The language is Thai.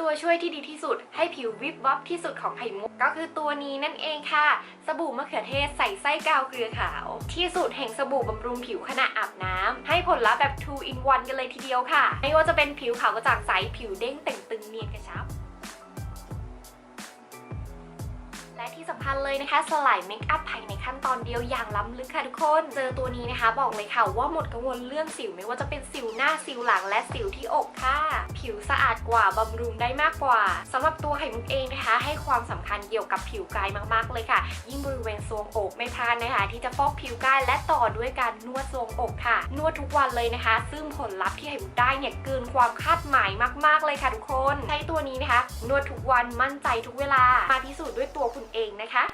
ตัวช่วยที่ดีที่สุด ให้ผิววิบวับที่สุดของไข่มุก ก็คือตัวนี้นั่นเองค่ะ สบู่มะเขือเทศใส่ไส้กาวเกลือขาว ที่สุดแห่งสบู่บำรุงผิวขณะอาบน้ำให้ผลลัพธ์แบบ 2 in 1 กันเลยทีเดียวค่ะ ไม่ว่าจะเป็นผิวขาวกระจ่างใสผิวเด้งเต่งตึงเนียนกระชับและที่สำคัญเลยนะคะสลายเมคอัพภายในขั้นตอนเดียวอย่างล้ำลึกค่ะทุกคน เจอตัวนี้นะคะ บอกเลยค่ะว่าหมดกังวลเรื่องสิวไม่ว่าจะเป็นสิวหน้าสิวหลังและสิวที่อกค่ะ ผิวสะอาดกว่าบำรุงได้มากกว่าสำหรับตัวไข่มุกเองนะคะ ให้ความสำคัญเกี่ยวกับผิวกายมากๆเลยค่ะ ยิ่งบริเวณทรวงอกไม่พลาดนะคะ ที่จะฟอกผิวกายและต่อด้วยการนวดทรวงอกค่ะ นวดทุกวันเลยนะคะ ซึ่งผลลัพธ์ที่ไข่มุกได้เนี่ยเกินความคาดหมายมาก ๆเลยค่ะทุกคน ใช้ตัวนี้นะคะ นวดทุกวันมั่นใจทุกเวลามาพิสูจน์ด้วยตัวคุณเองนะคะ